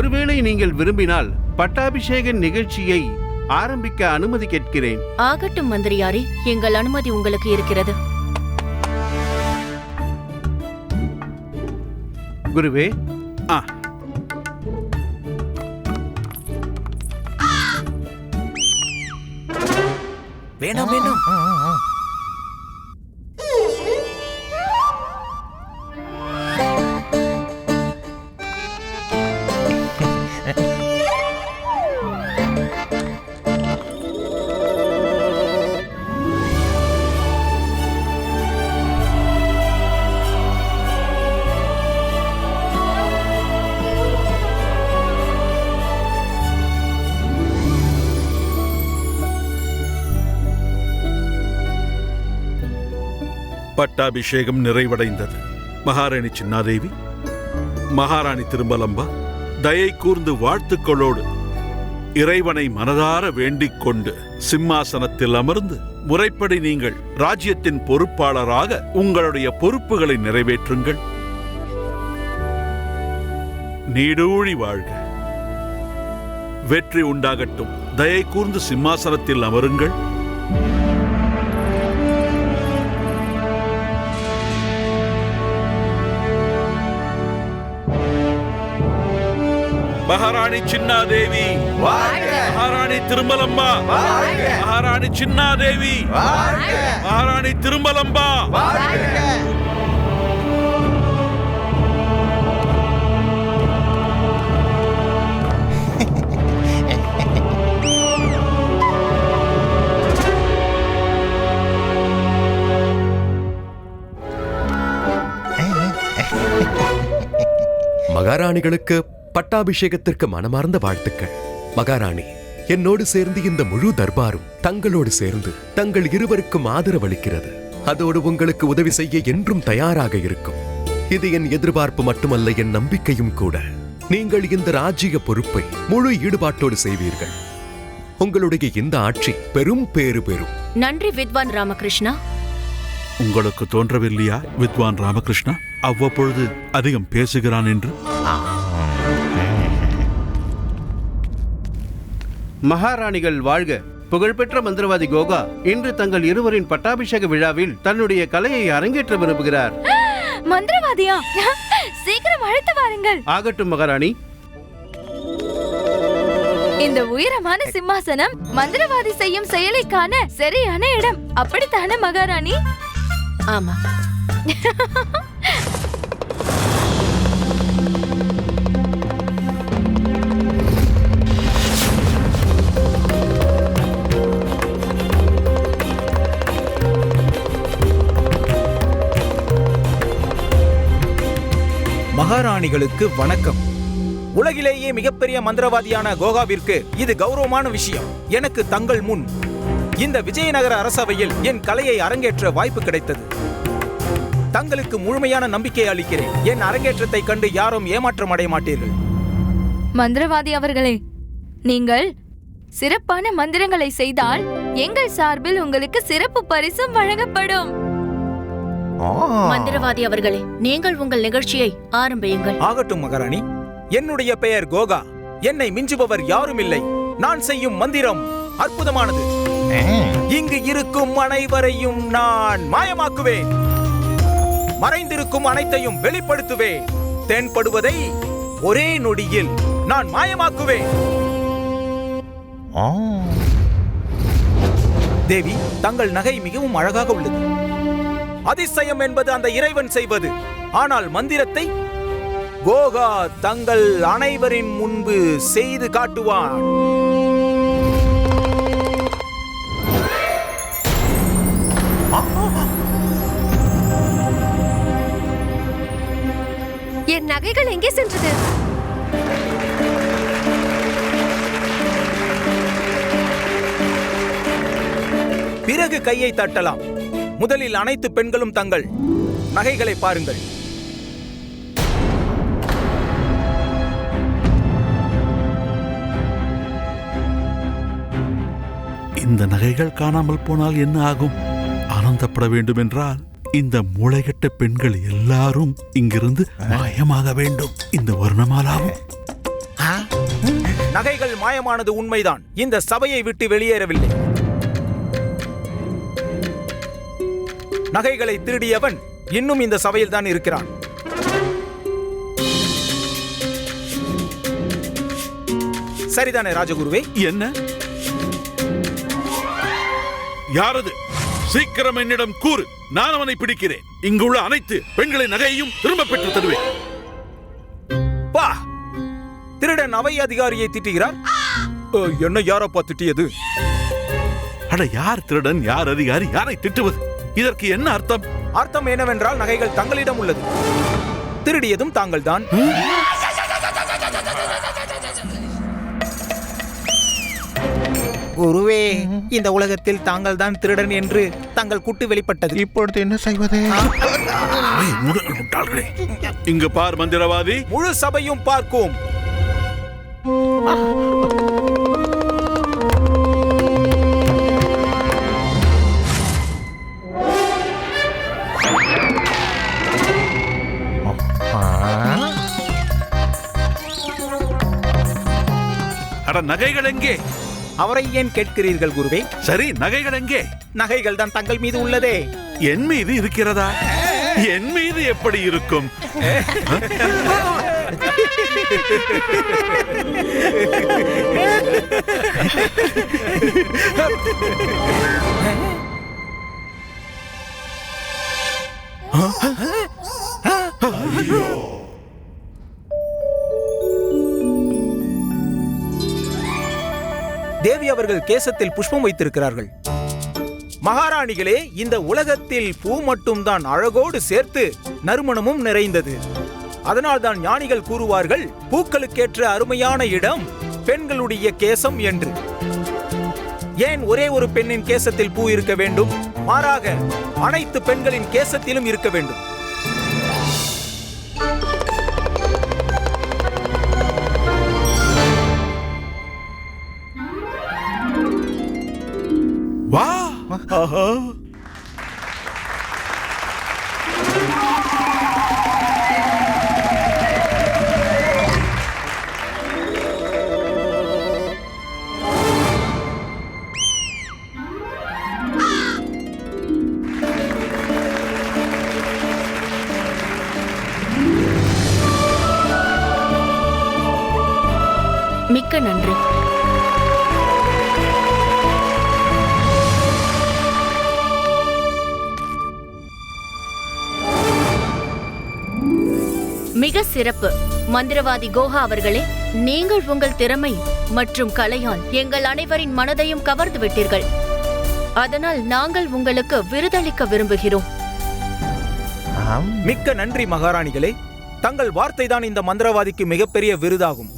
ஒருவேளை நீங்கள் விரும்பினால் பட்டாபிஷேக நிகழ்ச்சியை ஆரம்பிக்க அனுமதி கேட்கிறேன். ஆகட்டும் மந்திரியாரே எங்கள் அனுமதி உங்களுக்கு இருக்கிறது. குருவே ஆ. வேண்டாம் வேண்டாம் பட்டாபிஷேகம் நிறைவடைந்தது. மகாராணி சின்னாதேவி மகாராணி திருமலம்பா தயை கூர்ந்து வாழ்த்துக்களோடு இறைவனை மனதார வேண்டிக் கொண்டு சிம்மாசனத்தில் அமர்ந்து முறைப்படி நீங்கள் ராஜ்யத்தின் பொறுப்பாளராக உங்களுடைய பொறுப்புகளை நிறைவேற்றுங்கள். நீடூழி வாழ்க. வெற்றி உண்டாகட்டும். தயை கூர்ந்து சிம்மாசனத்தில் அமருங்கள். மகாராணி சின்னாதேவி. மகாராணி திருமலம்பா மகாராணி சின்னாதேவி. மகாராணி திருமலம்பா மகாராணிகளுக்கு பட்டாபிஷேகத்திற்கு மனமார்ந்த வாழ்த்துக்கள். மகாராணி என்னோடு சேர்ந்து இந்த முழு தர்பாரும் தங்களோடு சேர்ந்து தங்கள் இருவருக்கும் ஆதரவளிக்கிறது. அதோடு உங்களுக்கு உதவி செய்ய என்றும் தயாராக இருக்கும். இது என் எதிர்பார்ப்பு மட்டுமல்ல என் நம்பிக்கையும் கூட. நீங்கள் இந்த ராஜ்ய பொறுப்பை முழு ஈடுபாட்டோடு செய்வீர்கள். உங்களுடைய இந்த ஆட்சி பெரும் பேறு பெறும். நன்றி வித்வான் ராமகிருஷ்ணா. உங்களுக்கு தோன்றவில்லையா வித்வான் ராமகிருஷ்ணா? அவ்வப்பொழுது அதிகம் பேசுகிறான் என்று? மகாராணிகள் வாழ்க. புகழ்பெற்ற மந்திரவாதி கோகா இன்று தங்கள் இருவரின் பட்டாபிஷேக விழாவில் தன்னுடைய கலையை அரங்கேற்ற விரும்புகிறார். மந்திரவாதியா? சீக்கிரம் அழைத்து வாருங்கள். ஆகட்டும் மகாராணி. இந்த உயரமான சிம்மாசனம் மந்திரவாதி செய்யும் செயலைக்கான சரியான இடம். அப்படித்தானே மகாராணி? ஆமா. விஞ்ஞானிகளுக்கு வணக்கம். உலகிலேயே மிகப்பெரிய மந்திரவாதியான கோகாவிற்கு இது கௌரவமான விஷயம். எனக்கு தங்கள் முன் இந்த விஜயநகர அரசவையில் என் கலையை அரங்கேற்ற வாய்ப்பு கிடைத்தது. தங்களுக்கு முழுமையான நம்பிக்கை அளிக்கிறேன். என் அரங்கேற்றத்தை கண்டு யாரும் ஏமாற்றம் அடைய மாட்டீர்கள். மந்திரவாதி அவர்களே நீங்கள் சிறப்பான மந்திரங்களை செய்தால் எங்கள் சார்பில் உங்களுக்கு சிறப்பு பரிசும் வழங்கப்படும். மந்திரவாதி அவர்களே நீங்கள் உங்கள் நிகழ்ச்சியை ஆரம்பியுங்கள். ஆகட்டும் மகாராணி. என்னுடைய பெயர் கோகா. என்னை மிஞ்சுபவர் யாரும் இல்லை நான் செய்யும் மந்திரம் அற்புதமானது. இங்கு இருக்கும் அனைவரையும் நான் மாயமாக்குவேன். மறைந்திருக்கும் அனைத்தையும் வெளிப்படுத்துவேன். தென்படுவதை ஒரே நொடியில் நான் மாயமாக்குவேன். தேவி தங்கள் நகை மிகவும் அழகாக உள்ளது. அதிசயம் என்பது அந்த இறைவன் செய்வது. ஆனால் மந்திரத்தை கோகா தங்கள் அனைவரின் முன்பு செய்து காட்டுவான். என் நகைகள் எங்கே சென்றது? பிறகு கையை தட்டலாம். முதலில் அனைத்து பெண்களும் தங்கள் நகைகளை பாருங்கள். இந்த நகைகள் காணாமல் போனால் என்ன ஆகும்? ஆனந்தப்பட வேண்டும் என்றால் இந்த மூளைகட்ட பெண்கள் எல்லாரும் இங்கிருந்து மாயமாக வேண்டும். இந்த வர்ணமாலாவும். நகைகள் மாயமானது உண்மைதான். இந்த சபையை விட்டு வெளியேறவில்லை. நகைகளை திருடியவன் இன்னும் இந்த சபையில் தான் இருக்கிறான். சரிதானே ராஜகுருவே? என்ன? யாரது? சீக்கிரம் என்னிடம் கூறு. நான் அவனை பிடிக்கிறேன். இங்குள்ள அனைத்து பெண்களின் நகையையும் திரும்ப பெற்று தருவேன். பா திருடன் அவை அதிகாரியை திட்டுகிறார். என்ன யாரப்பா திட்டியது? அட யார் திருடன்? யார் அதிகாரி? யாரை திட்டுவது? இதற்கு என்ன அர்த்தம்? அர்த்தம் என்னவென்றால் நகைகள் தங்களிடம் உள்ளது. திருடியதும் தாங்கள்தான். குருவே இந்த உலகத்தில் தாங்கள் தான் திருடன் என்று தங்கள் குட்டு வெளிப்பட்டது. இப்பொழுது என்ன செய்வது. இங்கு பார் மந்திரவாதி. முழு சபையும் பார்க்கும். அட நகைகள் எங்கே? அவரை ஏன் கேட்கிறீர்கள் குருவே? சரி நகைகள் எங்கே? நகைகள் தான் தங்கள் மீது உள்ளதே. என் மீது இருக்கிறதா? என் மீது எப்படி இருக்கும்? தேவி அவர்கள் கேசத்தில் புஷ்பம் வைத்திருக்கிறார்கள். மகாராணிகளே இந்த உலகத்தில் பூ மட்டும்தான் அழகோடு சேர்த்து நறுமணமும் நிறைந்தது. அதனால்தான் ஞானிகள் கூறுவார்கள் பூக்களுக்கேற்ற அருமையான இடம் பெண்களுடைய கேசம் என்று. ஏன் ஒரே ஒரு பெண்ணின் கேசத்தில் பூ இருக்க வேண்டும்? மாறாக அனைத்து பெண்களின் கேசத்திலும் இருக்க வேண்டும். மிக்க சிறப்பு. மந்திரவாதி கோஹா அவர்களே நீங்கள் உங்கள் திறமை மற்றும் கலையால் எங்கள் அனைவரின் மனதையும் கவர்ந்து விட்டீர்கள் அதனால் நாங்கள் உங்களுக்கு விருதளிக்க விரும்புகிறோம். மிக்க நன்றி மகாராணிகளே. தங்கள் வார்த்தை தான் இந்த மந்திரவாதிக்கு மிகப்பெரிய விருதாகும்.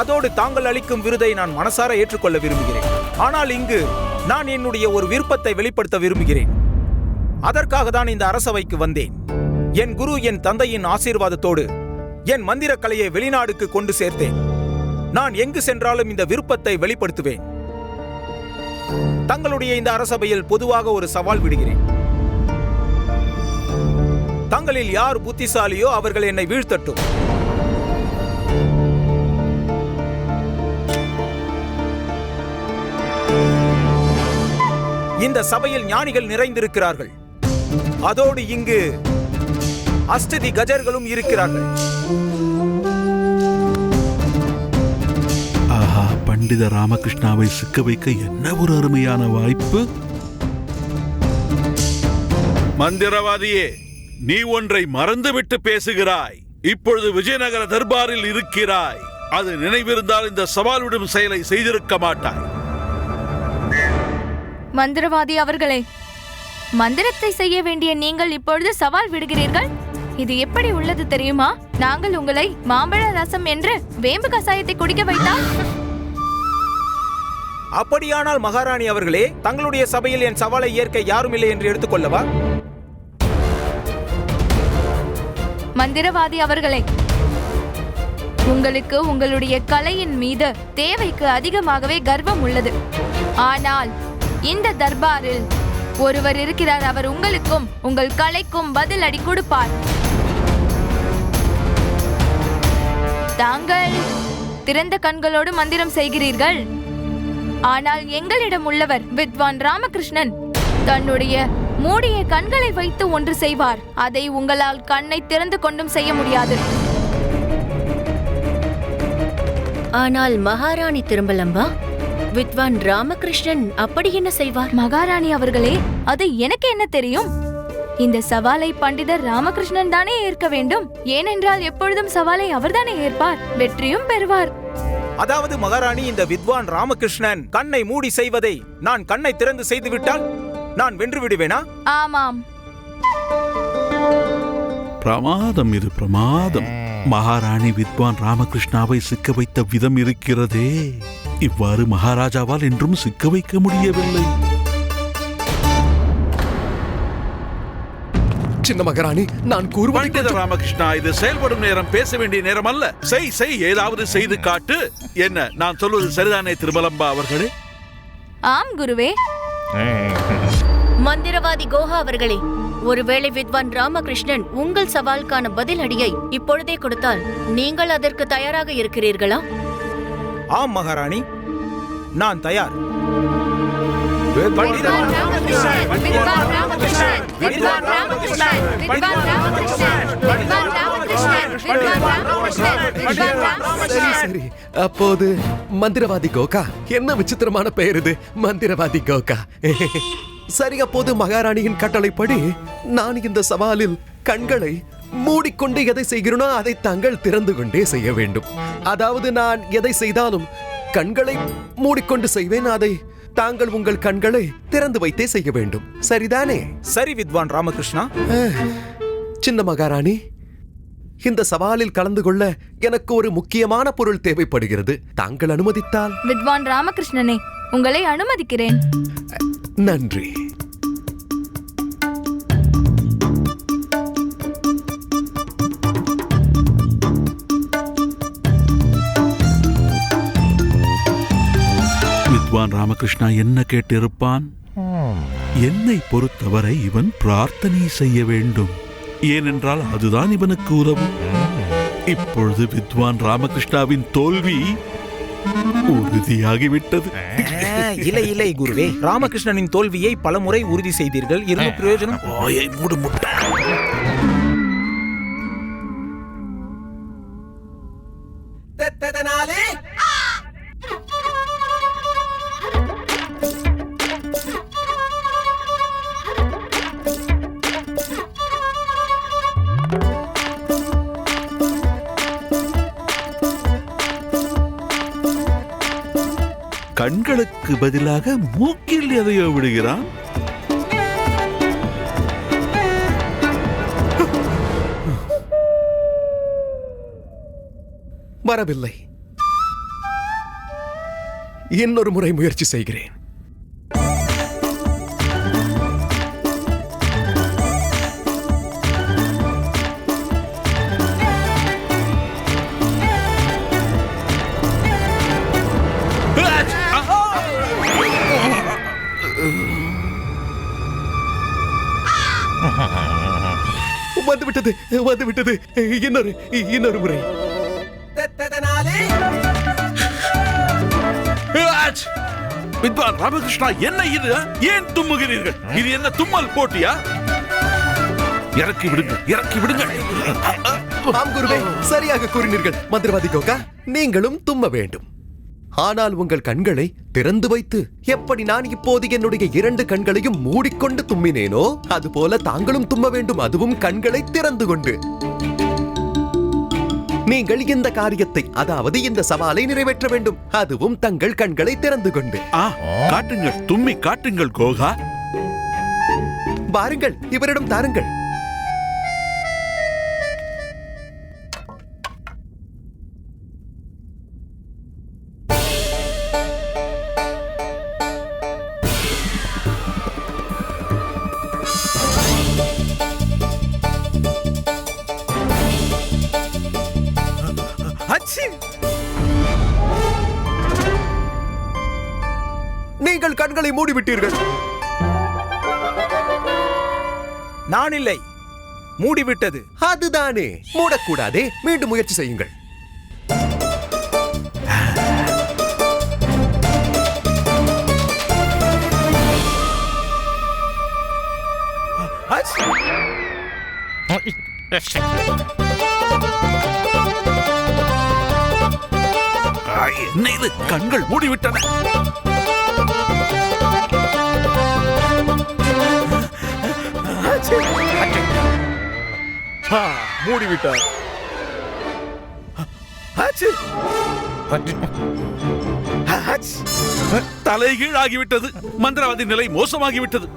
அதோடு தாங்கள் அளிக்கும் விருதை நான் மனசார ஏற்றுக்கொள்ள விரும்புகிறேன். ஆனால் இங்கு நான் என்னுடைய ஒரு விருப்பத்தை வெளிப்படுத்த விரும்புகிறேன். அதற்காக தான் இந்த அரசவைக்கு வந்தேன். என் குரு என் தந்தையின் ஆசீர்வாதத்தோடு என் மந்திர கலையை வெளிநாடுக்கு கொண்டு சேர்த்தேன். நான் எங்கு சென்றாலும் இந்த விருப்பத்தை வெளிப்படுத்துவேன். தங்களுடைய இந்த அரசபையில் பொதுவாக ஒரு சவால் விடுகிறேன். தங்களில் யார் புத்திசாலியோ அவர்கள் என்னை வீழ்த்தட்டும். இந்த சபையில் ஞானிகள் நிறைந்திருக்கிறார்கள். அதோடு இங்கு அஷ்டதி கஜர்களும் இருக்கிறார்கள். ஆஹா பண்டித ராமகிருஷ்ணாவை சிக்க வைக்க என்ன ஒரு அருமையான வாய்ப்பு? மந்திரவாதியே நீ ஒன்றை மறந்துவிட்டு பேசுகிறாய். இப்பொழுது விஜயநகர தர்பாரில் இருக்கிறாய். அது நினைவிருந்தால் இந்த சவால் விடும் செயலை செய்திருக்க மாட்டாய். மந்திரவாதி அவர்களே மந்திரத்தை செய்ய வேண்டிய நீங்கள் இப்பொழுது சவால் விடுகிறீர்கள்? இது எப்படி உள்ளது தெரியுமா? நாங்கள் உங்களை மாம்பழ ரசம் என்று வேம்பு கசாயத்தை குடிக்க வைத்தால்? அப்படியானால் மகாராணி அவர்களே தங்களுடைய சபையில் என் சவாலை ஏற்க யாரும் இல்லை என்று எடுத்துக்கொள்ளவா மந்திரவாதி அவர்களே உங்களுக்கு உங்களுடைய கலையின் மீது தேவைக்கு அதிகமாகவே கர்வம் உள்ளது. ஆனால் இந்த தர்பாரில் ஒருவர் இருக்கிறார் அவர் உங்களுக்கும் உங்கள் கலைக்கும் பதில் அடி கொடுப்பார். தாங்கள் திறந்த கண்களோடு மந்திரம் செய்கிறீர்கள்? ஆனால் எங்களிடம் உள்ளவர் வித்வான் ராமகிருஷ்ணன் தன்னுடைய மூடிய கண்களை வைத்து ஒன்று செய்வார். அதை உங்களால் கண்ணை திறந்து கொண்டும் செய்ய முடியாது. ஆனால் மகாராணி திரும்பலம்பா வித்வான் ராமகிருஷ்ணன் அப்படி என்ன செய்வார்? மகாராணி அவர்களே அது எனக்கு என்ன தெரியும்? இந்த சவாலை பண்டிதர் ராமகிருஷ்ணன் தானே ஏற்க வேண்டும். ஏனென்றால் எப்பொழுதும் சவாலை அவர்தானே ஏற்பார். வெற்றியும் பெறுவார். அதாவது மகாராணி இந்த வித்வான் ராமகிருஷ்ணன் கண்ணை மூடி செய்வதை நான் கண்ணை திறந்து செய்துவிட்டால் நான் வென்று விடுவேனா? ஆமாம். பிரமாதம் இது பிரமாதம். மகாராணி வித்வான் ராமகிருஷ்ணாவை சிக்க வைத்த விதம் இருக்கிறதே. இவ்வாறு மகாராஜாவால் என்றும் சிக்க வைக்க முடியவில்லை. சின்ன மகாராணி நான் கூறுவதை ராமகிருஷ்ணா இது செயல்படும் நேரம் பேச வேண்டிய நேரம் அல்ல செய் செய் ஏதாவது செய்து காட்டு. என்ன நான் சொல்வது சரிதானே திருமலம்பா அவர்களே? ஆம் குருவே. மந்திரவாதி கோஹா அவர்களே ஒருவேளை வித்வான் ராமகிருஷ்ணன் உங்கள் சவாலுக்கான பதில் அடியை இப்பொழுதே கொடுத்தால் நீங்கள் அதற்கு தயாராக இருக்கிறீர்களா? ஆம் மகாராணி. நான் தயார். சரி அப்போது மந்திரவாதி கோகா. என்ன விசித்திரமான பெயர் இது? மந்திரவாதி கோகா. சரி அப்போது மகாராணியின் கட்டளைப்படி நான் இந்த சவாலில் கண்களை மூடிக்கொண்டு எதை செய்கிறேனோ அதை தாங்கள் திறந்து கொண்டே செய்ய வேண்டும். அதாவது நான் எதை செய்தாலும் கண்களை மூடிக்கொண்டு செய்வேன் அதை தாங்கள் உங்கள் கண்களை திறந்து வைத்தே செய்ய வேண்டும். சரிதானே? சரி வித்வான் ராமகிருஷ்ணா. சின்ன மகாராணி இந்த சவாலில் கலந்து கொள்ள எனக்கு ஒரு முக்கியமான பொருள் தேவைப்படுகிறது. தாங்கள் அனுமதித்தால். வித்வான் ராமகிருஷ்ணனே உங்களை அனுமதிக்கிறேன். நன்றி. வித்வான் ராமகிருஷ்ணா என்ன கேட்டிருப்பான்? என்னை பொறுத்தவரை இவன் பிரார்த்தனை செய்ய வேண்டும். ஏனென்றால் அதுதான் இவனுக்கு உதவும். இப்பொழுது வித்வான் ராமகிருஷ்ணாவின் தோல்வி உறுதியாகிவிட்டது. இல்லை இல்லை குருவே. ராமகிருஷ்ணனின் தோல்வியை பலமுறை உறுதி செய்தீர்கள். இருந்த பிரயோஜனம். கண்களுக்கு பதிலாக மூக்கில் எதையோ விடுகிறான். வரவில்லை. இன்னொரு முறை முயற்சி செய்கிறேன். வந்துவிட்டது வந்துவிட்டது. இன்னொரு இன்னொரு முறை! வித்வான் ராமகிருஷ்ணா என்ன இது ஏன் தும்முகிறீர்கள்? இது என்ன தும்மல் போட்டியா? இறக்கி விடுங்கள் இறக்கி விடுங்கள். ஆம் குருவே சரியாக கூறினீர்கள். மந்திரவாதி கோகா நீங்களும் தும்ம வேண்டும். ஆனால் உங்கள் கண்களை திறந்து வைத்து எப்படி நான் இப்போது என்னுடைய இரண்டு கண்களையும் மூடிக்கொண்டு தும்மினேனோ அதுபோல தாங்களும் தும்ம வேண்டும் அதுவும் கண்களை திறந்து கொண்டு. நீங்கள் இந்த காரியத்தை அதாவது இந்த சவாலை நிறைவேற்ற வேண்டும் அதுவும் தங்கள் கண்களை திறந்து கொண்டு. காட்டுங்கள் தும்மி காட்டுங்கள் கோகா. பாருங்கள் இவரிடம் தாருங்கள். செய்து விட்டீர்கள் நான் இல்லை மூடிவிட்டது அதுதானே மூடக்கூடாதே மீண்டும் முயற்சி செய்யுங்கள் என்ன இது கண்கள் மூடிவிட்டன மூடிவிட்டார் ஆச்சு. ஆச்சு. தலைகீழ் ஆகிவிட்டது மந்திரவாதி நிலை மோசமாகிவிட்டது.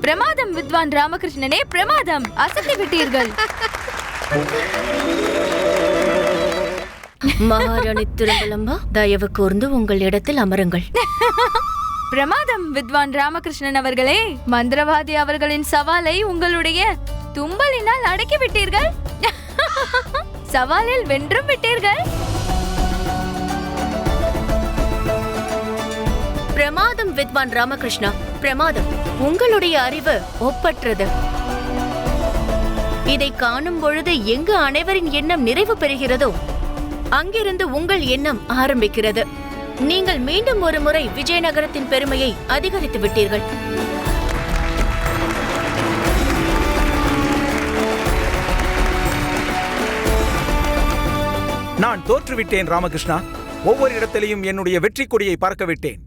பிரமாதம் வித்வான் ராமகிருஷ்ணனே பிரமாதம். அசத்தி விட்டீர்கள். மகாராணி திருமலம்பா தயவு கூர்ந்து உங்கள் இடத்தில் அமருங்கள். பிரமாதம் வித்வான் ராமகிருஷ்ணன் அவர்களே. மந்திரவாதி அவர்களின் சவாலை உங்களுடைய தும்பலினால் அடக்கி விட்டீர்கள். சவாலில் வென்றும் விட்டீர்கள். பிரமாதம் வித்வான் ராமகிருஷ்ணா. பிரமாதம் உங்களுடைய அறிவு ஒப்பற்றது. இதை காணும் பொழுது எங்கு அனைவரின் எண்ணம் நிறைவு பெறுகிறதோ அங்கிருந்து உங்கள் எண்ணம் ஆரம்பிக்கிறது. நீங்கள் மீண்டும் ஒரு முறை விஜயநகரத்தின் பெருமையை அதிகரித்து விட்டீர்கள். நான் தோற்றுவிட்டேன் ராமகிருஷ்ணா. ஒவ்வொரு இடத்திலையும் என்னுடைய வெற்றி கொடியை பறக்க விட்டேன்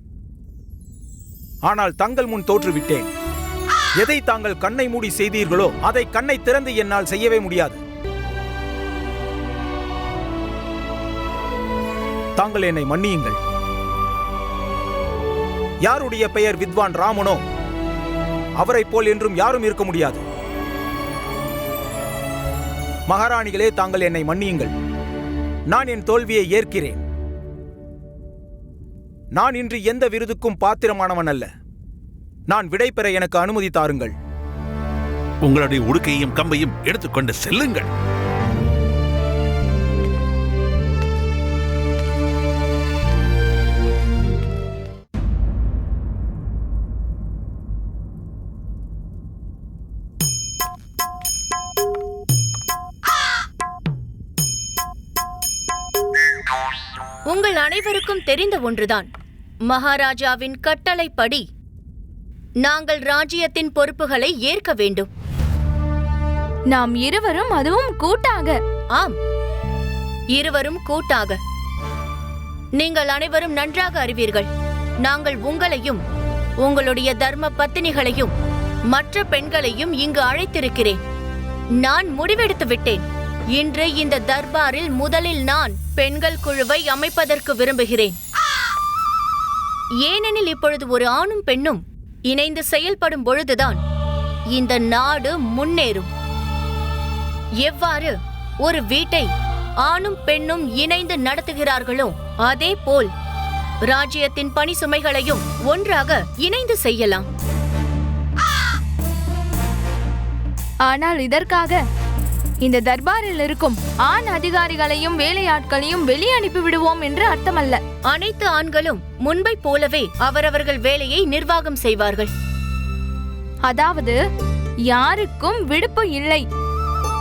ஆனால் தங்கள் முன் தோற்றுவிட்டேன். எதை தாங்கள் கண்ணை மூடி செய்தீர்களோ அதை கண்ணை திறந்து என்னால் செய்யவே முடியாது. தாங்கள் என்னை மன்னியுங்கள். யாருடைய பெயர் வித்வான் ராமனோ? அவரைப் போல் என்றும் யாரும் இருக்க முடியாது. மகாராணிகளே தாங்கள் என்னை மன்னியுங்கள். நான் என் தோல்வியை ஏற்கிறேன். நான் இன்று எந்த விருதுக்கும் பாத்திரமானவன் அல்ல. நான் விடை பெற எனக்கு அனுமதி தாருங்கள். உங்களுடைய உடுக்கையும் கம்பையும் எடுத்துக்கொண்டு செல்லுங்கள். உங்கள் அனைவருக்கும் தெரிந்த ஒன்றுதான். மகாராஜாவின் கட்டளைப்படி நாங்கள் ராஜ்யத்தின் பொறுப்புகளை ஏற்க வேண்டும். நாம் இருவரும் அதுவும் கூட்டாக. ஆம். இருவரும் கூட்டாக. நீங்கள் அனைவரும் நன்றாக அறிவீர்கள். நாங்கள் உங்களையும் உங்களுடைய தர்ம பத்தினிகளையும் மற்ற பெண்களையும் இங்கு அழைத்திருக்கிறேன். நான் முடிவெடுத்து விட்டேன் இன்று இந்த தர்பாரில் முதலில் நான் பெண்கள் குழுவை அமைப்பதற்கு விரும்புகிறேன். ஏனெனில் இப்பொழுது ஒரு ஆணும் பெண்ணும் இணைந்து செயல்படும் பொழுதுதான் இந்த நாடு முன்னேறும். எவ்வாறு ஒரு வீட்டை ஆணும் பெண்ணும் இணைந்து நடத்துகிறார்களோ அதே போல் ராஜ்யத்தின் பணி சுமைகளையும் ஒன்றாக இணைந்து செய்யலாம். ஆனால் இதற்காக இந்த தர்பாரில் இருக்கும் ஆண் அதிகாரிகளையும் வேலையாட்களையும் வெளியே அனுப்பி விடுவோம் என்று அர்த்தமல்ல. அனைத்து ஆண்களும் முன்பை போலவே அவரவர்கள் வேலையை நிர்வாகம் செய்வார்கள். அதாவது யாருக்கும் விடுப்பு இல்லை.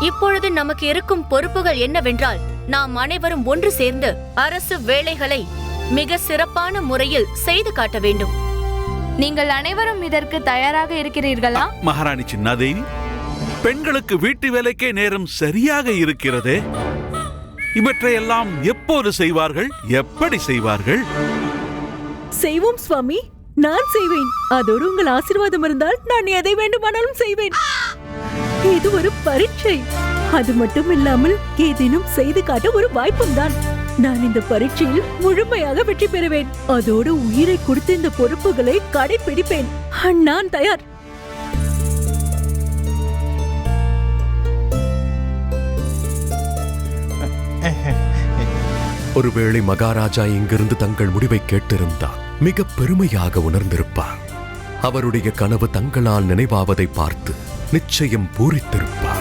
இப்பொழுது நமக்கு இருக்கும் பொறுப்புகள் என்னவென்றால் நாம் அனைவரும் ஒன்று சேர்ந்து அரசு வேலைகளை மிக சிறப்பான முறையில் செய்து காட்ட வேண்டும். நீங்கள் அனைவரும் இதற்கு தயாராக இருக்கிறீர்களா? மகாராணி சின்னாதேவி பெண்களுக்கு வீட்டு வேலைக்கே நேரம் சரியாக இருக்கிறதே? இவற்றையெல்லாம் எப்போது செய்வார்கள்? எப்படி செய்வார்கள்? செய்வோம் சுவாமி. நான் செய்வேன். அதோடு உங்கள் ஆசீர்வாதம் இருந்தால் நான் எதை வேண்டுமானாலும் செய்வேன். இது ஒரு பரீட்சை. அது மட்டும் இல்லாமல் ஏதேனும் செய்து காட்ட ஒரு வாய்ப்பும் தான். நான் இந்த பரீட்சையில் முழுமையாக வெற்றி பெறுவேன். அதோடு உயிரை கொடுத்து இந்த பொறுப்புகளை கடைபிடிப்பேன் நான் தயார். ஒருவேளை மகாராஜா இங்கிருந்து தங்கள் முடிவை கேட்டிருந்தால் மிக பெருமையாக உணர்ந்திருப்பார். அவருடைய கனவு தங்களால் நினைவாவதை பார்த்து நிச்சயம் பூரித்திருப்பார்.